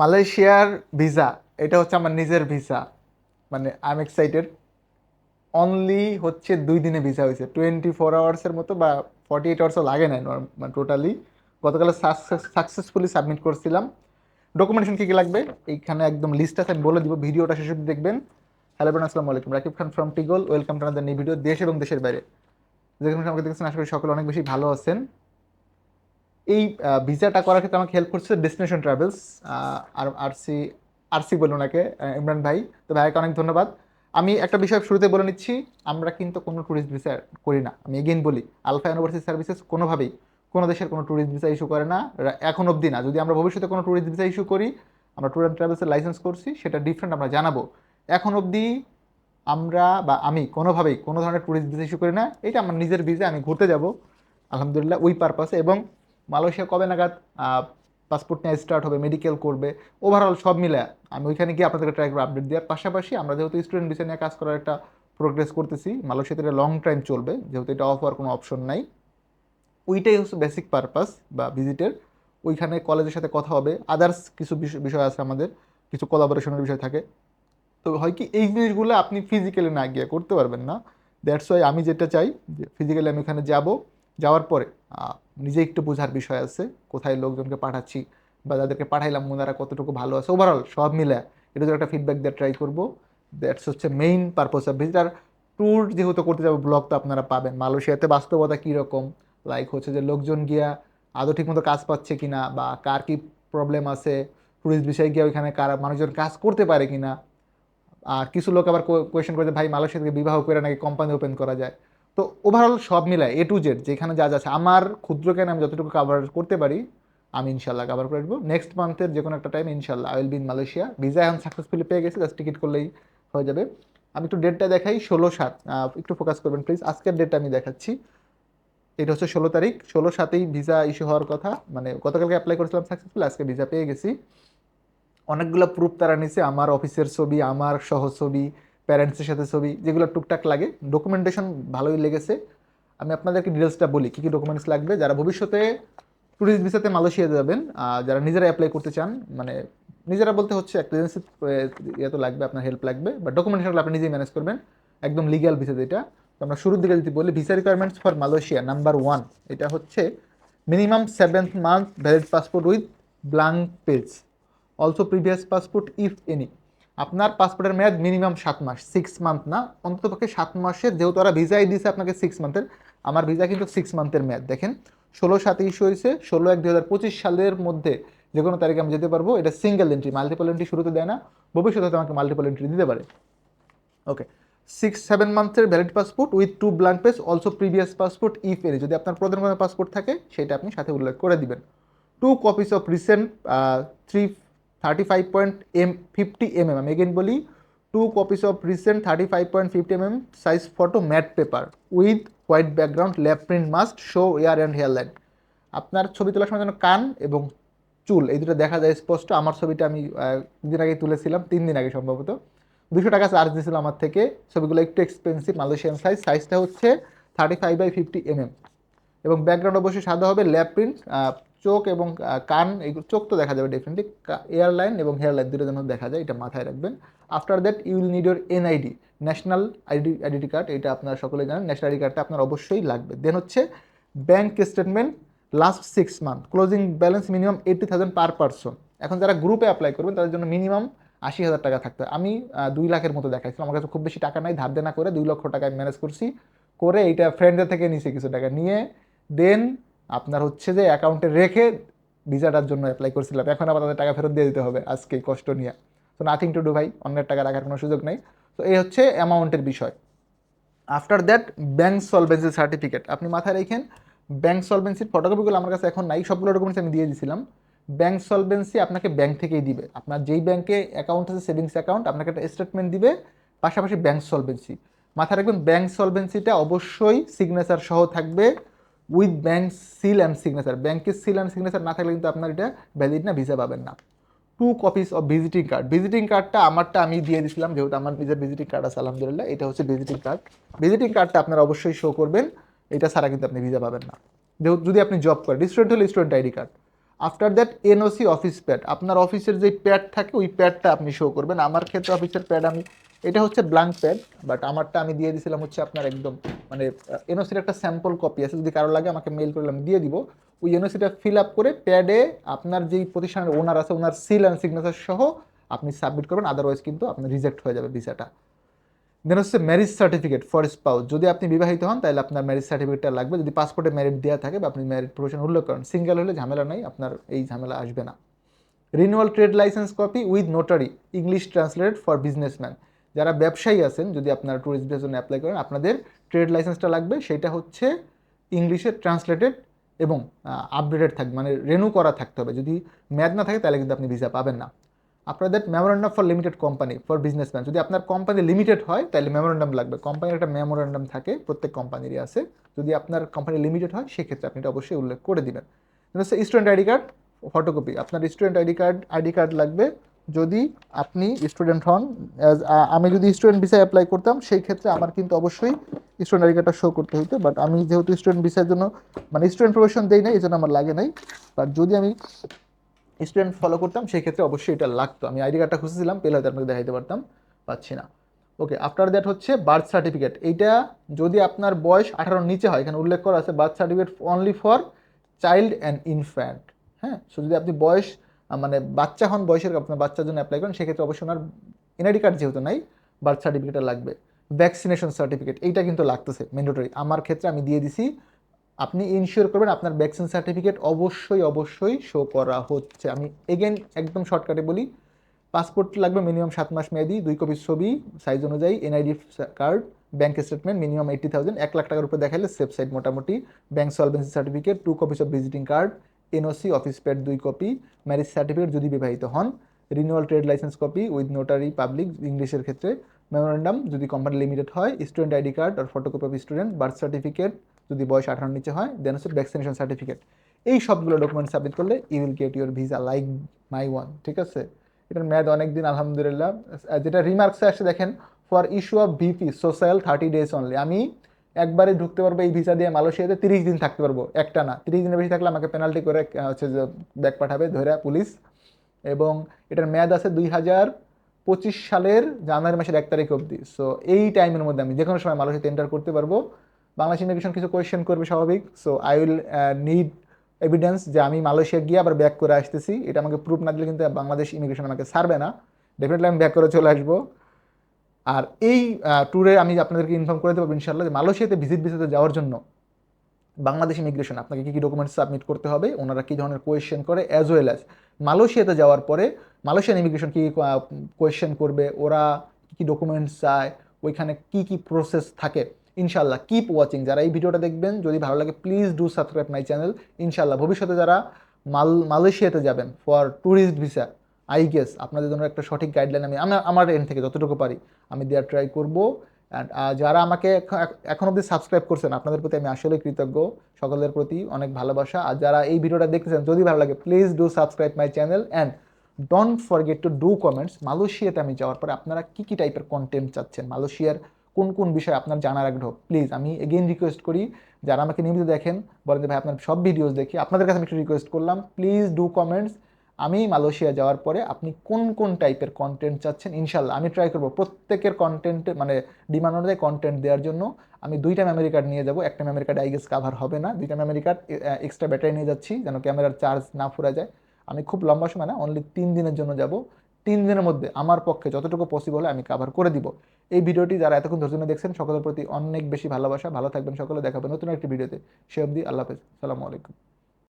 মালয়েশিয়ার ভিসা, এটা হচ্ছে আমার নিজের ভিসা। মানে আই এম এক্সাইটেড অনলি হচ্ছে দুই দিনে ভিসা হয়েছে। টোয়েন্টি ফোর আওয়ার্সের মতো বা ফর্টি এইট আওয়ার্সও লাগে মানে টোটালি গতকাল সাকসেসফুলি সাবমিট করছিলাম। ডকুমেন্টেশন কী কী লাগবে? এইখানে একদম লিস্ট আছে, আমি বলে দিব, ভিডিওটা শেষ অবধি দেখবেন। হ্যালো বোন আসসালামু আলাইকুম। Rakib Khan from টিগল welcome to another new video দেশ এবং দেশের বাইরে। যেখানে আমাকে দেখছেন, আশা করি সকলে অনেক বেশি ভালো আছেন। এই ভিসাটা করার ক্ষেত্রে আমাকে হেল্প করছে ডেস্টিনেশন ট্রাভেলস আর আরসি আরসি বলুন ওনাকে ইমরান ভাই। তো ভাইকে অনেক ধন্যবাদ। আমি একটা বিষয় শুরুতে বলে নিচ্ছি, আমরা কিন্তু কোনো ট্যুরিস্ট ভিসা করি না। আমি এগেইন বলি আলফা ইউনিভার্সিটি সার্ভিসেস কোনোভাবেই কোনো দেশের কোনো ট্যুরিস্ট ভিসা ইস্যু করে না। এখন অবধি না। যদি আমরা ভবিষ্যতে কোনো ট্যুরিস্ট ভিসা ইস্যু করি, আমরা ট্যুর অ্যান্ড ট্রাভেলসের লাইসেন্স করছি, সেটা ডিফারেন্ট আমরা জানাব। এখন অবধি আমরা বা আমি কোনোভাবেই কোনো ধরনের ট্যুরিস্ট ভিসা ইস্যু করি না। এটা আমার নিজের ভিসা আমি ঘুরতে যাব, আলহামদুলিল্লাহ, ওই পারপাসে এবং মালয়েশিয়া কবে নাগাদ পাসপোর্ট নিয়ে স্টার্ট হবে মেডিকেল করবে ওভারঅল সব মিলে আমি ওইখানে গিয়ে আপনাদেরকে ট্রাই করব আপডেট দেওয়ার পাশাপাশি আমরা যেহেতু স্টুডেন্ট ভিসা নিয়ে কাজ করার একটা প্রোগ্রেস করতেছি, মালয়েশিয়াতে এটা লং টাইম চলবে, যেহেতু এটা অফ হওয়ার কোনো অপশন নাই। ওইটাই হচ্ছে বেসিক পারপাস বা ভিজিটের ওইখানে কলেজের সাথে কথা হবে আদার্স কিছু বিষ- বিষয় আছে আমাদের, কিছু কোলাবোরেশনের বিষয় থাকে। তো হয় কি, এই জিনিসগুলো আপনি ফিজিক্যালি না গিয়ে করতে পারবেন না। দ্যাটস ওয়াই আমি যেটা চাই যে ফিজিক্যালি আমি ওখানে যাব, যাওয়ার পরে নিজে একটু বোঝার বিষয় আছে, কোথায় লোকজনকে পাঠাচ্ছি বা যাদেরকে পাঠাইলাম ওনারা কতটুকু ভালো আছে। ওভারঅল সব মিলে এটা একটা ফিডব্যাক দেওয়ার ট্রাই করব। দ্যাটস হচ্ছে মেইন পারপোজ অফ ভিজিট আর ট্যুর যেহেতু করতে যাব ব্লগ তো আপনারা পাবেন। মালয়েশিয়াতে বাস্তবতা কীরকম? লাইক হচ্ছে যে লোকজন গিয়া আদৌ ঠিকমতো কাজ পাচ্ছে কি না বা কার কী প্রবলেম আছে? ট্যুরিস্ট বিষয়ে গিয়ে ওইখানে কার মানুষজন কাজ করতে পারে কি না আর কিছু লোক আবার কোয়েশ্চেন করে ভাই মালয়েশিয়া থেকে বিবাহ করে নাকি কোম্পানি ওপেন করা যায়? তো ওভারঅল সব মিলায় এ টু জেড যেখানে যা যা আছে, আমার ক্ষুদ্র জ্ঞান আমি যতটুকু কাভার করতে পারি, আমি ইনশাল্লাহ কাভার করে দেবো। নেক্সট মান্থের যে কোনো একটা টাইম ইনশাল্লাহ I will be in Malaysia visa এখন সাকসেসফুলি পেয়ে গেছি জাস্ট টিকিট করলেই হয়ে যাবে। আমি একটু ডেটটা দেখাই, ষোলো সাত একটু ফোকাস করবেন প্লিজ আজকের ডেটটা আমি দেখাচ্ছি। এটা হচ্ছে ষোলো তারিখ, ষোলো সাতেই ভিসা ইস্যু হওয়ার কথা। মানে গতকালকে অ্যাপ্লাই করেছিলাম সাকসেসফুল আজকে ভিসা পেয়ে গেছি। অনেকগুলো প্রুফ তারা নিছে, আমার অফিসের ছবি, আমার সহ ছবি প্যারেন্টসের সাথে ছবি, যেগুলো টুকটাক লাগে। ডকুমেন্টেশন ভালোই লেগেছে। আমি আপনাদেরকে ডিটেলসটা বলি, কী কী ডকুমেন্টস লাগবে। যারা ভবিষ্যতে ট্যুরিস্ট ভিসাতে মালয়েশিয়া যাবেন যারা নিজেরা অ্যাপ্লাই করতে চান মানে নিজেরা বলতে হচ্ছে একটা এজেন্সি ইয়ে তো লাগবে, আপনার হেল্প লাগবে। বা ডকুমেন্টেশনগুলো আপনি নিজেই ম্যানেজ করবেন। একদম লিগ্যাল ভিসা যেটা তো আমরা শুরুর দিকে যদি বলি visa requirements for Malaysia number one এটা হচ্ছে minimum seventh month valid passport with blank page also previous passport if any আপনার পাসপোর্টের মেয়াদ মিনিমাম সাত মাস সিক্স মান্থ না, অন্ততপক্ষে সাত মাসের, যেহেতু ওরা ভিসাই দিয়েছে আপনাকে সিক্স মান্থের আমার ভিসা কিন্তু সিক্স মান্থের মেয়াদ। দেখেন, ষোলো সাতে ইস্যু হয়েছে, ষোলো এক দু হাজার পঁচিশ সালের মধ্যে যে কোনো তারিখে আমি যেতে পারব, এটা সিঙ্গেল এন্ট্রি মাল্টিপল এন্ট্রি শুরুতে দেয় না, ভবিষ্যতে হয়তো আমাকে মাল্টিপল এন্ট্রি দিতে পারে। Okay six seven মান্থের valid passport with two blank page also previous passport if any যদি আপনার প্রধান কোনো পাসপোর্ট থাকে, সেটা আপনি সাথে উল্লেখ করে দিবেন। Two copies of recent three thirty five point M fifty M M আমি এগেন বলি two copies of recent thirty five point fifty M M size photo matte paper with white background lap print must show ear and hair line আপনার ছবি তোলার সময় যেন কান এবং চুল, এই দুটো দেখা যায় স্পষ্ট। আমার ছবিটা আমি দিন আগে তুলেছিলাম, তিন দিন আগে সম্ভবত। দুশো টাকা চার্জ দিয়েছিল আমার থেকে। ছবিগুলো একটু এক্সপেন্সিভ মালয়েশিয়ান সাইজ সাইজটা হচ্ছে thirty five by fifty MM এবং ব্যাকগ্রাউন্ড অবশ্যই সাদা হবে ল্যাপ প্রিন্ট চোখ এবং কান এগুলো চোখ তো দেখা যাবে ডেফিনেটলি এয়ারলাইন এবং হেয়ার লাইন দুটো যেন দেখা যায়, এটা মাথায় রাখবেন। After that you will need your NID national ID identity card এটা আপনারা সকলে জানেন ন্যাশনাল আইডি কার্ডটা আপনার অবশ্যই লাগবে। দেন হচ্ছে bank statement last six month closing balance minimum eighty thousand per person এখন যারা গ্রুপে অ্যাপ্লাই করবেন, তাদের জন্য মিনিমাম আশি হাজার টাকা থাকতে। আমি দুই লাখের মতো দেখাইছিলাম, আমার কাছে খুব বেশি টাকা নাই, ধার দেনা করে দুই লক্ষ টাকা ম্যানেজ করছি। করে এইটা ফ্রেন্ডদের থেকে নিছে কিছু টাকা নিয়ে দেন আপনার হচ্ছে যে অ্যাকাউন্টে রেখে ভিসাটার জন্য অ্যাপ্লাই করছিলাম। এখন আবার তাদের টাকা ফেরত দিয়ে দিতে হবে আজকে কষ্ট নিয়ে। তো নাথিং টু ডু ভাই, অন্যের টাকা রাখার কোনো সুযোগ নেই। তো এই হচ্ছে অ্যামাউন্টের বিষয়। After that bank solvency certificate আপনি মাথায় রেখেন ব্যাঙ্ক সলভেন্সির ফটোকপিগুলো আমার কাছে এখন নাই, সবগুলো ডকুমেন্টস আমি দিয়ে দিয়েছিলাম ব্যাঙ্ক সলভেন্সি আপনাকে ব্যাঙ্ক থেকেই দিবে। আপনার যেই ব্যাঙ্কে অ্যাকাউন্ট আছে সেভিংস অ্যাকাউন্ট আপনাকে একটা স্টেটমেন্ট দিবে, পাশাপাশি ব্যাঙ্ক সলভেন্সি মাথায় রাখবেন ব্যাঙ্ক সলভেন্সিটা অবশ্যই সিগনেচার সহ থাকবে। With bank seal and signature ব্যাংকের সিল অ্যান্ড সিগনেচার না থাকলে কিন্তু আপনার এটা ভ্যালিড না ভিসা পাবেন না। Two copies of visiting card visiting কার্ডটা আমারটা আমি দিয়ে দিয়েছিলাম যেহেতু আমার নিজের ভিজিটিং কার্ড আছে, আলহামদুলিল্লাহ, এটা হচ্ছে ভিজিটিং কার্ড ভিজিটিং কার্ডটা আপনারা অবশ্যই শো করবেন, এটা ছাড়া কিন্তু আপনি ভিসা পাবেন না। যেহেতু যদি আপনি জব করেন স্টুডেন্ট হলে student ID card after that NOC office pad আপনার অফিসের যে প্যাড থাকে, ওই প্যাডটা আপনি শো করবেন। আমার ক্ষেত্রে অফিসের প্যাড আমি এটা হচ্ছে ব্ল্যাঙ্ক প্যাড বাট আমারটা আমি দিয়ে দিয়েছিলাম হচ্ছে আপনার একদম মানে এনওসির একটা স্যাম্পল কপি আছে, যদি কারও লাগে আমাকে মেল করলে আমি দিয়ে দিব। ওই এনওসিটা ফিল আপ করে প্যাডে আপনার যেই প্রতিষ্ঠানের ওনার আছে ওনার সিল অ্যান্ড সিগনেচার সহ আপনি সাবমিট করবেন আদারওয়াইজ কিন্তু আপনার রিজেক্ট হয়ে যাবে ভিসাটা। দেন হচ্ছে ম্যারিজ সার্টিফিকেট ফর স্পাউস যদি আপনি বিবাহিত হন, তাহলে আপনার ম্যারিজ সার্টিফিকেটটা লাগবে। যদি পাসপোর্টে ম্যারিট দেওয়া থাকে বা আপনি ম্যারিড প্রফেশন উল্লেখ করেন সিঙ্গেল হলে ঝামেলা নাই, আপনার এই ঝামেলা আসবে না। Renewal trade licence copy with notary English translated for businessman যারা ব্যবসায়ী আছেন, যদি আপনারা ট্যুরিস্ট ভিসার জন্য অ্যাপ্লাই করেন, আপনাদের ট্রেড লাইসেন্সটা লাগবে। সেটা হচ্ছে ইংলিশে ট্রান্সলেটেড এবং আপডেটেড থাকবে মানে রেনু করা থাকতে হবে। যদি ম্যাদ না থাকে, তাহলে কিন্তু আপনি ভিসা পাবেন না। আপনার that memorandum for limited company for businessman যদি আপনার কোম্পানি লিমিটেড হয়, তাহলে মেমোরেন্ডাম লাগবে। কোম্পানির একটা মেমোরেন্ডাম থাকে, প্রত্যেক কোম্পানিরই আছে। যদি আপনার কোম্পানি লিমিটেড হয়, সেক্ষেত্রে আপনি এটা অবশ্যই উল্লেখ করে দেবেন। হচ্ছে স্টুডেন্ট আইডি কার্ড ফটোকপি আপনার student ID card ID card লাগবে। যদি আপনি স্টুডেন্ট হন আমি যদি স্টুডেন্ট ভিসায় অ্যাপ্লাই করতাম, সেই ক্ষেত্রে আমার কিন্তু অবশ্যই স্টুডেন্ট আইডি কার্ডটা শো করতে হতো বাট আমি যেহেতু স্টুডেন্ট ভিসার জন্য মানে স্টুডেন্ট প্রফেশন দেই নাই এই জন্য আমার লাগে নাই। বাট যদি আমি স্টুডেন্ট ফলো করতাম, সেই ক্ষেত্রে অবশ্যই এটা লাগতো। আমি আইডি কার্ডটা খুঁজেছিলাম পেলে হয়তো আপনাকে দেখাইতে পারতাম, পাচ্ছি না। ওকে আফটার দ্যাট হচ্ছে বার্থ সার্টিফিকেট এইটা যদি আপনার বয়স আঠারোর নিচে হয়, এখানে উল্লেখ করা আছে birth certificate only for child and infant হ্যাঁ? সো যদি আপনি বয়স মানে বাচ্চা হন, বয়সের আপনার বাচ্চার জন্য অ্যাপ্লাই করেন, সেক্ষেত্রে অবশ্যই ওনার এনআইডি কার্ড যেহেতু নাই বার্থ সার্টিফিকেটটা লাগবে। ভ্যাকসিনেশন সার্টিফিকেট এইটা কিন্তু লাগতেছে ম্যান্ডেটরি আমার ক্ষেত্রে আমি দিয়ে দিছি, আপনি ইনশিওর করবেন আপনার ভ্যাকসিন সার্টিফিকেট অবশ্যই অবশ্যই শো করা হচ্ছে। আমি এগেন একদম শর্টকাটে বলি পাসপোর্ট লাগবে মিনিমাম সাত মাস মেয়াদি, দুই কপি ছবি সাইজ অনুযায়ী NID card bank statement minimum eighty thousand এক লাখ টাকার উপরে দেখালে সেফ সাইড মোটামুটি bank solvency certificate two copies of visiting card NOC office pad দুই কপি ম্যারেজ সার্টিফিকেট যদি বিবাহিত হন renewal trade licence copy with notary public ইংলিশের ক্ষেত্রে মেমোরেন্ডাম যদি কোম্পানি লিমিটেড হয় student ID card R photocopy of student birth certificate যদি বয়স আঠারোর নিচে হয় দেন হচ্ছে ভ্যাকসিনেশন সার্টিফিকেট এই সবগুলো ডকুমেন্ট সাবমিট করলে you will get your visa like my one ঠিক আছে? এটার মেয়াদ অনেক দিন আলহামদুলিল্লাহ যেটা রিমার্কসে আসে দেখেন for issue of VP social thirty days only আমি একবারে ঢুকতে পারব এই ভিসা দিয়ে মালয়েশিয়াতে, তিরিশ দিন থাকতে পারব। একটা না, তিরিশ দিনের বেশি থাকলে আমাকে পেনাল্টি করে হচ্ছে যে ব্যাক পাঠাবে, ধরে পুলিশ। এবং এটার মেয়াদ আছে দুই হাজার পঁচিশ সালের জানুয়ারি মাসের এক তারিখ অবধি। সো এই টাইমের মধ্যে আমি যে কোনো সময় মালয়েশিয়াতে এন্টার করতে পারব। বাংলাদেশ ইমিগ্রেশন কিছু কোয়েশ্চেন করবে স্বাভাবিক। So I will need evidence যে আমি মালয়েশিয়া গিয়ে আবার ব্যাক করে আসতেছি। এটা আমাকে প্রুফ না দিলে কিন্তু বাংলাদেশ ইমিগ্রেশন আমাকে ছাড়বে না। ডেফিনেটলি আমি ব্যাক করে চলে আসব। আর এই ট্যুরে আমি আপনাদেরকে ইনফর্ম করে দেবো ইনশাল্লাহ যে মালয়েশিয়াতে ভিজিট ভিসাতে যাওয়ার জন্য বাংলাদেশ ইমিগ্রেশন আপনাকে কী কী ডকুমেন্টস সাবমিট করতে হবে, ওনারা কী ধরনের কোয়েশ্চেন করে অ্যাজ ওয়েল অ্যাজ মালয়েশিয়াতে যাওয়ার পরে মালয়েশিয়ান ইমিগ্রেশন কী কোয়েশ্চেন করবে, ওরা কী কী ডকুমেন্টস চায়, ওইখানে কী কী প্রসেস থাকে ইনশাল্লাহ কিপ ওয়াচিং যারা এই ভিডিওটা দেখবেন, যদি ভালো লাগে please do subscribe my channel ইনশাল্লাহ ভবিষ্যতে যারা মাল, মালয়েশিয়াতে যাবেন for tourist visa I guess আপনাদের জন্য একটা সঠিক গাইডলাইন আমি আমার আমার এন্ড থেকে যতটুকু পারি, আমি দেওয়ার ট্রাই করব। অ্যান্ড যারা আমাকে এখন- অবধি সাবস্ক্রাইব করছেন, আপনাদের প্রতি আমি আসলে কৃতজ্ঞ। সকলের প্রতি অনেক ভালোবাসা। আর যারা এই ভিডিওটা দেখতেছেন, যদি ভালো লাগে please do subscribe my channel and don't forget to do comments মালয়েশিয়াতে আমি যাওয়ার পরে আপনারা কী কী টাইপের কন্টেন্ট চাচ্ছেন? মালয়েশিয়ার কোন কোন বিষয়ে আপনার জানার আগ্রহ? প্লিজ আমি এগেইন রিকোয়েস্ট করি, যারা আমাকে নিয়মিত দেখেন, বলেন যে ভাই আপনার সব ভিডিওস দেখি। আপনাদের কাছে আমি একটু রিকোয়েস্ট করলাম প্লিজ ডু কমেন্টস আমি মালয়েশিয়া যাওয়ার পরে আপনি কোন কোন টাইপের কন্টেন্ট চাচ্ছেন? ইনশাল্লাহ আমি ট্রাই করব প্রত্যেকের কন্টেন্ট মানে ডিমান্ড অনুযায়ী কন্টেন্ট দেওয়ার জন্য। আমি দুইটা মেমোরি কার্ড নিয়ে যাব, একটা মেমোরি কার্ড আইগেস কাভার হবে না। দুইটা মেমোরি কার্ড এক্সট্রা ব্যাটারি নিয়ে যাচ্ছি, যেন ক্যামেরার চার্জ না ফুরা যায়। আমি খুব লম্বা সময় না অনলি তিন দিনের জন্য যাব। তিন দিনের মধ্যে আমার পক্ষে যতটুকু পসিবল হয় আমি কাভার করে দিব। এই ভিডিওটি যারা এতক্ষণ ধৈর্য দেখছেন, সকলের প্রতি অনেক বেশি ভালোবাসা। ভালো থাকবেন সকলে দেখাবেন নতুন একটি ভিডিওতে। সে অবধি আল্লাহ হাফেজ। সালামু আলাইকুম।